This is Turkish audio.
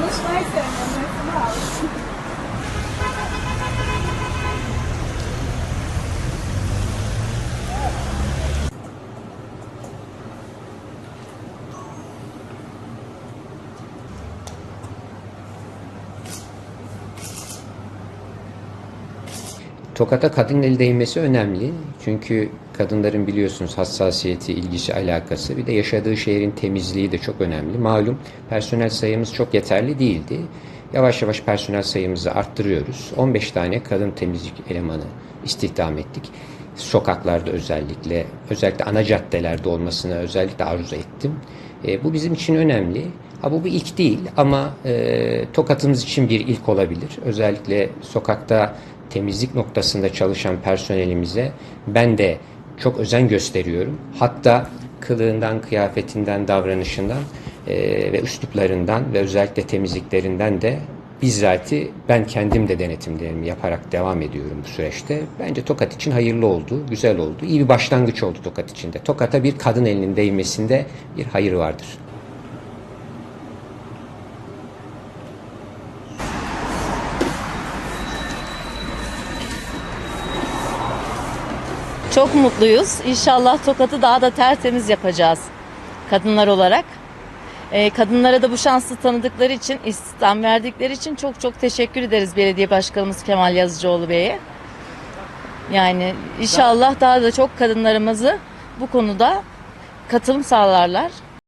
nos faz, é. Tokat'a kadın eli değmesi önemli. Çünkü kadınların biliyorsunuz hassasiyeti, ilgisi, alakası bir de yaşadığı şehrin temizliği de çok önemli. Malum personel sayımız çok yeterli değildi. Yavaş yavaş personel sayımızı arttırıyoruz. 15 tane kadın temizlik elemanı istihdam ettik. Sokaklarda özellikle, özellikle ana caddelerde olmasına özellikle arzu ettim. E, bu bizim için önemli. Ha bu bir ilk değil ama e, Tokat'ımız için bir ilk olabilir. Özellikle sokakta temizlik noktasında çalışan personelimize ben de çok özen gösteriyorum. Hatta kılığından, kıyafetinden, davranışından e, ve üsluplarından ve özellikle temizliklerinden de bizzati ben kendim de denetimlerimi yaparak devam ediyorum bu süreçte. Bence Tokat için hayırlı oldu, güzel oldu. İyi bir başlangıç oldu Tokat için de. Tokat'a bir kadın elinin değmesinde bir hayır vardır. Çok mutluyuz. İnşallah Tokat'ı daha da tertemiz yapacağız kadınlar olarak. Ee, kadınlara da bu şansı tanıdıkları için, istihdam verdikleri için çok çok teşekkür ederiz Belediye Başkanımız Kemal Yazıcıoğlu Bey'e. Yani inşallah daha da çok kadınlarımızı bu konuda katılım sağlarlar.